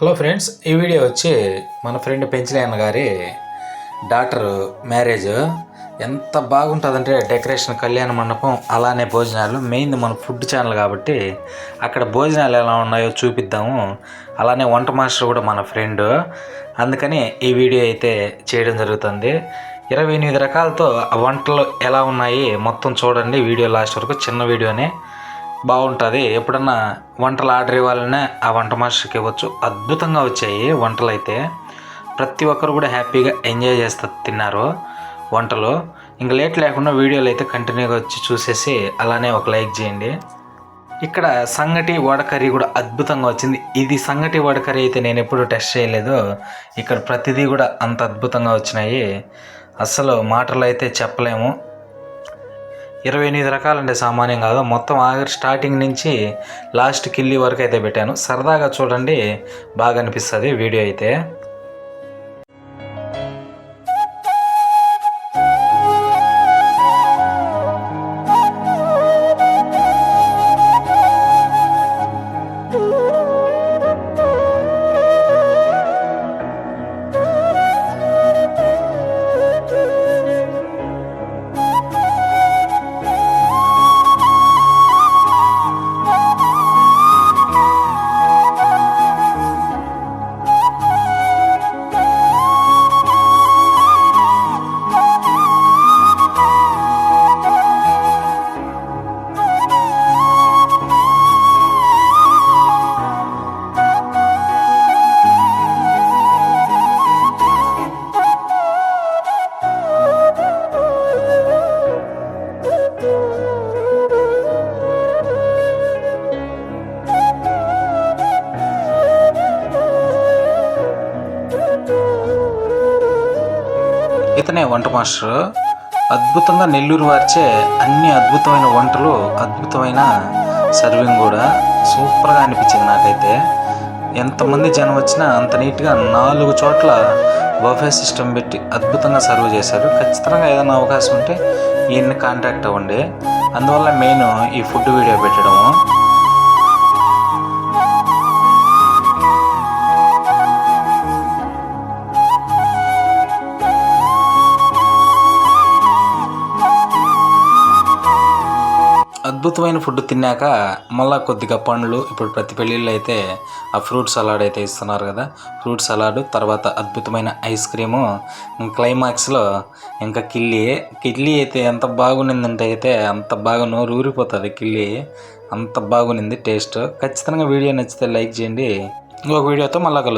Hello friends ఈ video వచ్చి మన ఫ్రెండ్ పెంచలేన్న గారి డాక్టర్ మ్యారేజ్. ఎంత బాగుంటుందంటే డెకరేషన్ కళ్యాణ మండపం అలానే భోజనాలు. మెయిన్ మన ఫుడ్ ఛానల్ కాబట్టి అక్కడ భోజనాలు ఎలా ఉన్నాయో చూపిద్దాము. అలానే వంట మాస్టర్ కూడా మన ఫ్రెండ్. అందుకని ఈ వీడియో అయితే చేయడం జరుగుతుంది. ఇరవై ఎనిమిది రకాలతో ఆ వంటలు ఎలా ఉన్నాయి మొత్తం చూడండి. వీడియో లాస్ట్ వరకు చిన్న వీడియోనే. బాగుంటుంది. ఎప్పుడన్నా వంటలు ఆర్డర్ ఇవ్వాలనే ఆ వంట మాస్టర్కి ఇవ్వచ్చు. అద్భుతంగా వచ్చాయి వంటలు అయితే ప్రతి ఒక్కరు కూడా హ్యాపీగా ఎంజాయ్ చేస్తారు తిన్నారు వంటలు. ఇంక లేట్ లేకుండా వీడియోలు అయితే కంటిన్యూగా వచ్చి చూసేసి అలానే ఒక లైక్ చేయండి. ఇక్కడ సంగటి వడ కర్రీ కూడా అద్భుతంగా వచ్చింది. ఇది సంగటి వడ కర్రీ అయితే నేను ఎప్పుడు టెస్ట్ చేయలేదు. ఇక్కడ ప్రతిదీ కూడా అంత అద్భుతంగా వచ్చినాయి. అసలు మాటలు అయితే చెప్పలేము. ఇరవై ఎనిమిది రకాలంటే సామాన్యం కాదు. మొత్తం ఆఖరి స్టార్టింగ్ నుంచి లాస్ట్ కిల్లి వరకు అయితే పెట్టాను. సరదాగా చూడండి బాగా అనిపిస్తుంది వీడియో అయితే. ఇతనే వంట మాస్టర్. అద్భుతంగా నెల్లూరు వారిచే అన్ని అద్భుతమైన వంటలు అద్భుతమైన సర్వింగ్ కూడా సూపర్గా అనిపించింది నాకైతే. ఎంతమంది జనం వచ్చినా అంత నీట్గా నాలుగు చోట్ల బఫే సిస్టమ్ పెట్టి అద్భుతంగా సర్వ్ చేశారు. ఖచ్చితంగా ఏదైనా అవకాశం ఉంటే ఈయన్ని కాంటాక్ట్ అవ్వండి. అందువల్ల మెయిన్ ఈ ఫుడ్ వీడియో పెట్టడము. అద్భుతమైన ఫుడ్ తిన్నాక మళ్ళా కొద్దిగా పండ్లు ఇప్పుడు ప్రతి పెళ్ళిళ్ళు అయితే ఆ ఫ్రూట్ సలాడ్ అయితే ఇస్తున్నారు కదా. ఫ్రూట్ సలాడ్ తర్వాత అద్భుతమైన ఐస్ క్రీము క్లైమాక్స్లో ఇంకా కిల్లి. కిల్లి అయితే ఎంత బాగునిందంటే అయితే అంత బాగా నోరు ఊరిపోతుంది కిల్లి. అంత బాగునింది టేస్ట్. ఖచ్చితంగా వీడియో నచ్చితే లైక్ చేయండి. ఇంకొక వీడియోతో మళ్ళీ కలుద్దాం.